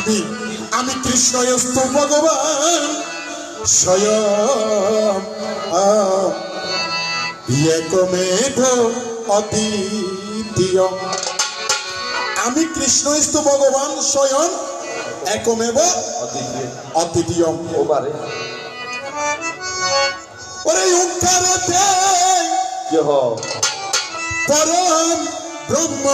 আমি আমি কৃষ্ণ স্তু ভগবান? স্বয়ং আম, একমেব অদ্বিতীয় আমি কৃষ্ণ স্তু ভগবান? স্বয়ং একমেব অদ্বিতীয় ওবারে ওরে পরম ব্রহ্ম।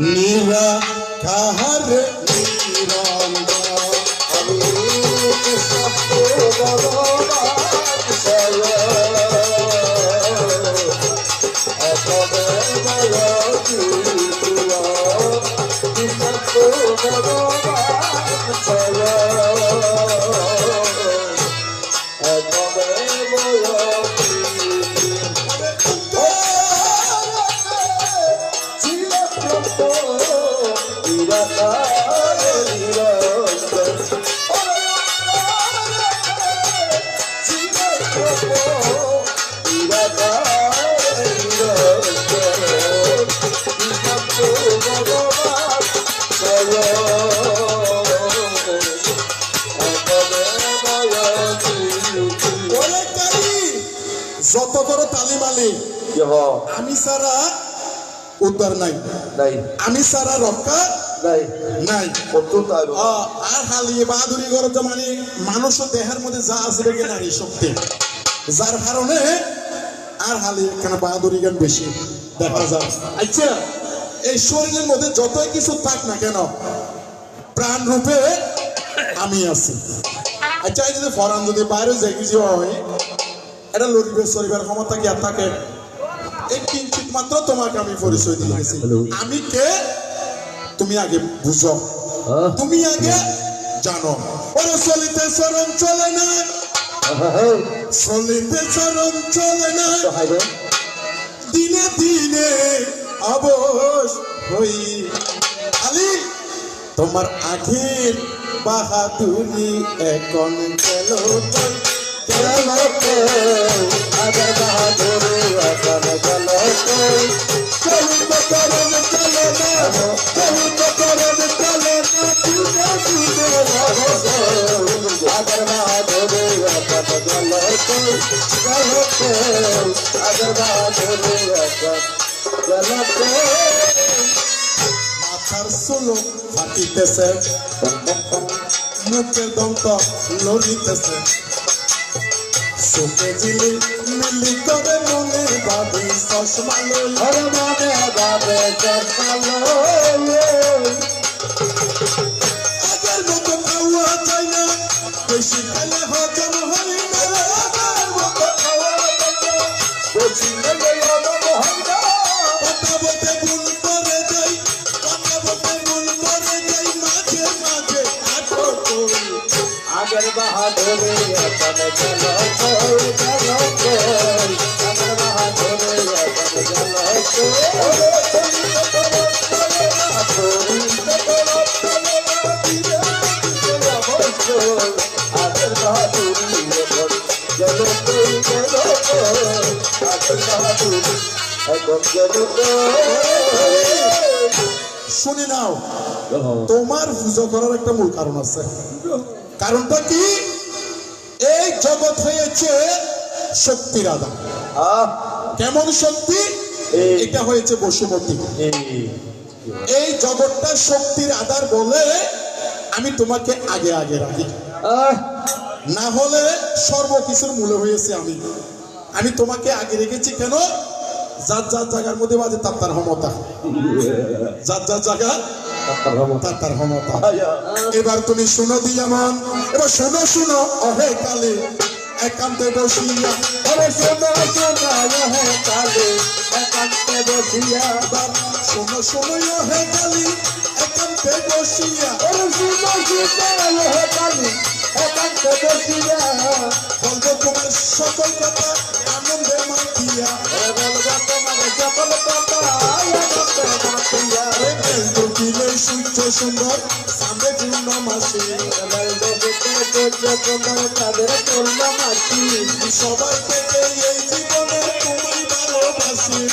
নিরাকার নিরঞ্জন আমি কৃষ্ণ যত বড় তালি মালি আমি সারা উদ্ধার নাই। নাই। আমি সারা রক্ষা নাই। নাই। আর হালিয়ে বাহাদুরি মানে মানুষ দেহের মধ্যে যা নারী শক্তি। যার কারণে আর হালি বাহাদুরি জ্ঞান বেশি দেখা যায়। আচ্ছা এই শরীরের মধ্যে যতই কিছু থাক না কেন প্রাণ রূপে আমি আছি। আচ্ছা এই যদি ফরান যদি বাইরে যে কিছু হয়? এটা লড়িবে চলিবার ক্ষমতা কি থাকে এই কিঞ্চিত মাত্র তোমাকে আমি পরিচয় দিয়ে গেছি। আমি কে? তুমি আগে বুঝো। তুমি আগে জানো। ওরা চলিতে চরণ চলে না। চলিতে চরণ চলে না। দিনে দিনে অবশ হই। খালি তোমার আখের বাহাদুরি এখন চলে। চলিতে মাথার চুলো ফাটিতেছে। মুখের দন্ত লড়িতেছে। চোখে জিলি, মিলি করে মনে ভাবি চশমা লই আগের মতো খাওয়া যায় না, বেশি খেলে হজম আমার বাহাদুরে এখন চলো কই চলো নাও তোমার পুজো করার একটা মূল কারণ আছে। কারণটা কি? এই জগৎ হয়েছে শক্তির আদান কেমন শক্তি? এটা হয়েছে বসুমতী। এই। জগৎটা শক্তির আধার বলে আমি তোমাকে আগে আগে রাখি। না হলে সর্বকিছুর মূলে হয়েছে আমি। আমি তোমাকে আগে রেখেছি কেন? যার যার জায়গার মধ্যে বাজে তার তার ক্ষমতা। যার যার জায়গা এবার তুমি শুনো দিয়ামান, এবার শোনো, শুনো, অহে কালে। একান্তে বসিয়া আরে সোনা সোনা রহে কালে। একান্তে বসিয়া শোনো শোনো, অহে কালি। একান্তে বসিয়া সোনা সোনা রহে কালে। একান্তে বসিয়া তোমার সকল কথা, আনন্দে মাতিয়া বলবা তোমার সকল কথা। মাসে বেল ডোবিতে সূর্য সুন্দর তাদের পূর্ণ মাসি। সবাই থেকে এই জীবনে তুমি ভালোবাসি।